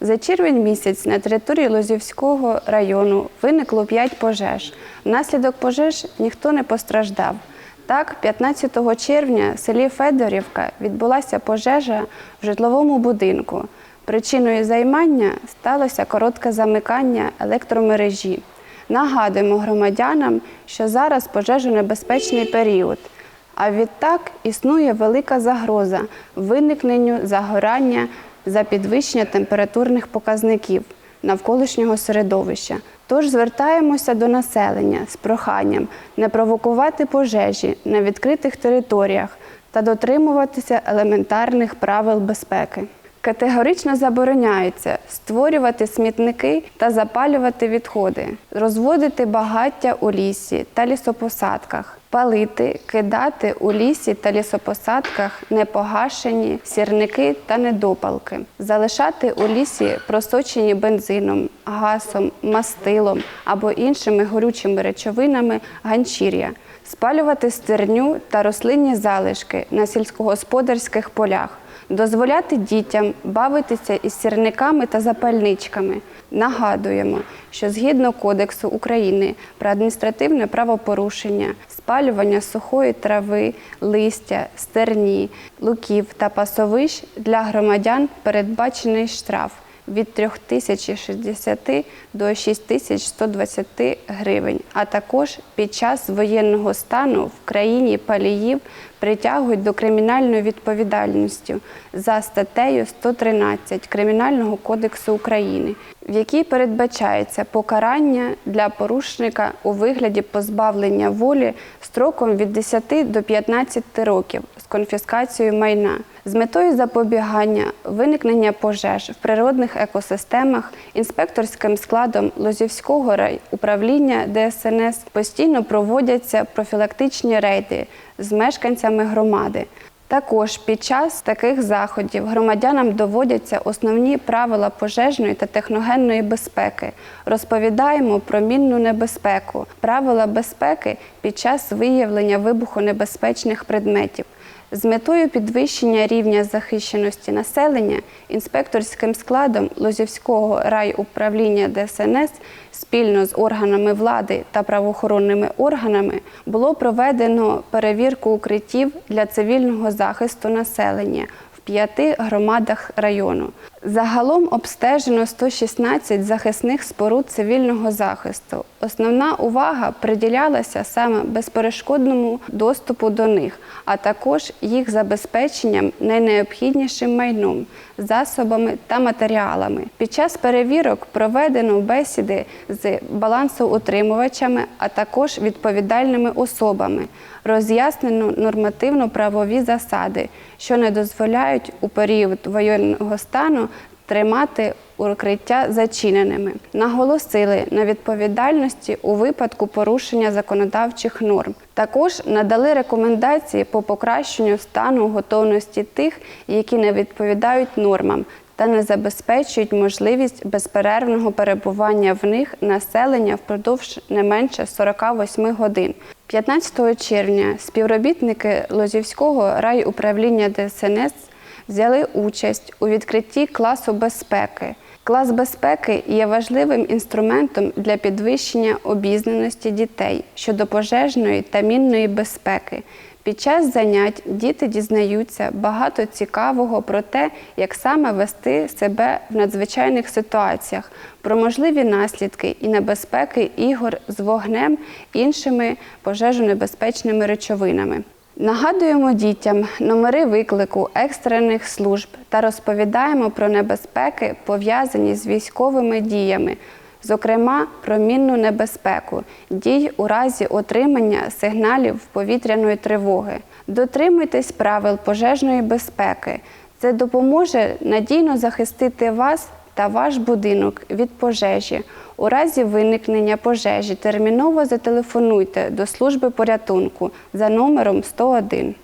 За червень місяць на території Лозівського району виникло 5 пожеж. Внаслідок пожеж ніхто не постраждав. Так, 15 червня в селі Федорівка відбулася пожежа в житловому будинку. Причиною займання сталося коротке замикання електромережі. Нагадуємо громадянам, що зараз пожежонебезпечний період. А відтак існує велика загроза виникненню загорання за підвищення температурних показників навколишнього середовища. Тож звертаємося до населення з проханням не провокувати пожежі на відкритих територіях та дотримуватися елементарних правил безпеки. Категорично забороняється створювати смітники та запалювати відходи, розводити багаття у лісі та лісопосадках, палити, кидати у лісі та лісопосадках непогашені сірники та недопалки, залишати у лісі просочені бензином, газом, мастилом або іншими горючими речовинами ганчір'я, спалювати стерню та рослинні залишки на сільськогосподарських полях дозволяти дітям бавитися із сірниками та запальничками. Нагадуємо, що згідно Кодексу України про адміністративне правопорушення, спалювання сухої трави, листя, стерні, луків та пасовищ для громадян передбачений штраф від 3060 до 6120 гривень, а також під час воєнного стану в країні паліїв притягують до кримінальної відповідальності за статтею 113 Кримінального кодексу України, в якій передбачається покарання для порушника у вигляді позбавлення волі строком від 10 до 15 років з конфіскацією майна. З метою запобігання виникнення пожеж в природних екосистемах інспекторським складом Лозівського райуправління ДСНС постійно проводяться профілактичні рейди з мешканцями громади. Також під час таких заходів громадянам доводяться основні правила пожежної та техногенної безпеки. Розповідаємо про мінну небезпеку, правила безпеки під час виявлення вибухонебезпечних предметів. З метою підвищення рівня захищеності населення інспекторським складом Лозівського райуправління ДСНС спільно з органами влади та правоохоронними органами було проведено перевірку укриттів для цивільного захисту населення в п'яти громадах району. Загалом обстежено 116 захисних споруд цивільного захисту. Основна увага приділялася саме безперешкодному доступу до них, а також їх забезпеченням найнеобхіднішим майном, засобами та матеріалами. Під час перевірок проведено бесіди з балансоутримувачами, а також відповідальними особами. Роз'яснено нормативно-правові засади, що не дозволяють у період воєнного стану тримати укриття зачиненими. Наголосили на відповідальності у випадку порушення законодавчих норм. Також надали рекомендації по покращенню стану готовності тих, які не відповідають нормам. Та не забезпечують можливість безперервного перебування в них населення впродовж не менше 48 годин. 15 червня співробітники Лозівського райуправління ДСНС взяли участь у відкритті класу безпеки. Клас безпеки є важливим інструментом для підвищення обізнаності дітей щодо пожежної та мінної безпеки. Під час занять діти дізнаються багато цікавого про те, як саме вести себе в надзвичайних ситуаціях, про можливі наслідки і небезпеки ігор з вогнем іншими пожежонебезпечними речовинами. Нагадуємо дітям номери виклику екстрених служб та розповідаємо про небезпеки, пов'язані з військовими діями, зокрема про мінну небезпеку, дій у разі отримання сигналів повітряної тривоги. Дотримуйтесь правил пожежної безпеки. Це допоможе надійно захистити вас та ваш будинок від пожежі. У разі виникнення пожежі терміново зателефонуйте до служби порятунку за номером 101.